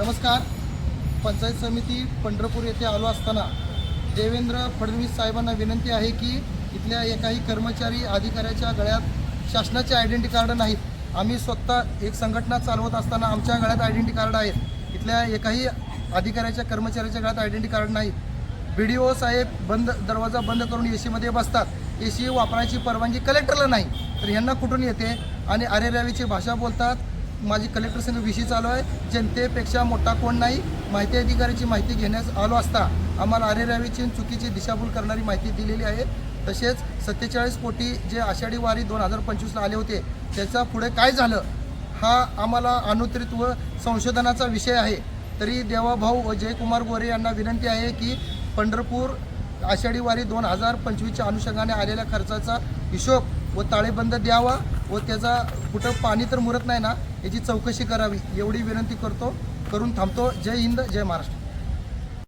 नमस्कार. पंचायत समिती पंढरपूर येथे आलो असताना देवेंद्र फडणवीस साहेबांना विनंती आहे की इथल्या एकाही कर्मचारी अधिकाऱ्याच्या गळ्यात शासनाचे आयडेंटी कार्ड नाहीत. आम्ही स्वतः एक संघटना चालवत असताना आमच्या गळ्यात आयडेंटी कार्ड आहेत. इथल्या एकाही अधिकाऱ्याच्या कर्मचाऱ्याच्या गळ्यात आयडेंटी कार्ड नाही. बी डी ओ साहेब बंद दरवाजा बंद करून ए सीमध्ये बसतात. ए सी वापरायची परवानगी कलेक्टरला नाही तर ह्यांना कुठून येते? आणि अरेरावीची भाषा बोलतात माझी कलेक्टर संघ विषय चालू आहे. जनतेपेक्षा मोठा कोण नाही माहिती अधिकाऱ्याची माहिती घेण्यास आलो असता आम्हाला अरेरावीची चुकीची दिशाभूल करणारी माहिती दिलेली आहे. तसेच सत्तेचाळीस कोटी जे आषाढी वारी दोन हजार पंचवीसला आले होते त्याचा पुढे काय झालं हा आम्हाला अनुत्रित व संशोधनाचा विषय आहे. तरी देवाभाऊ व जयकुमार गोरे यांना विनंती आहे की पंढरपूर आषाढी वारी दोन हजार पंचवीसच्या अनुषंगाने आलेल्या खर्चाचा हिशोब व ताळेबंद द्यावा. व त्याचा कुठं पाणी तर मुरत नाही ना याची चौकशी करावी एवढी विनंती करतो. करून थांबतो. जय हिंद जय महाराष्ट्र.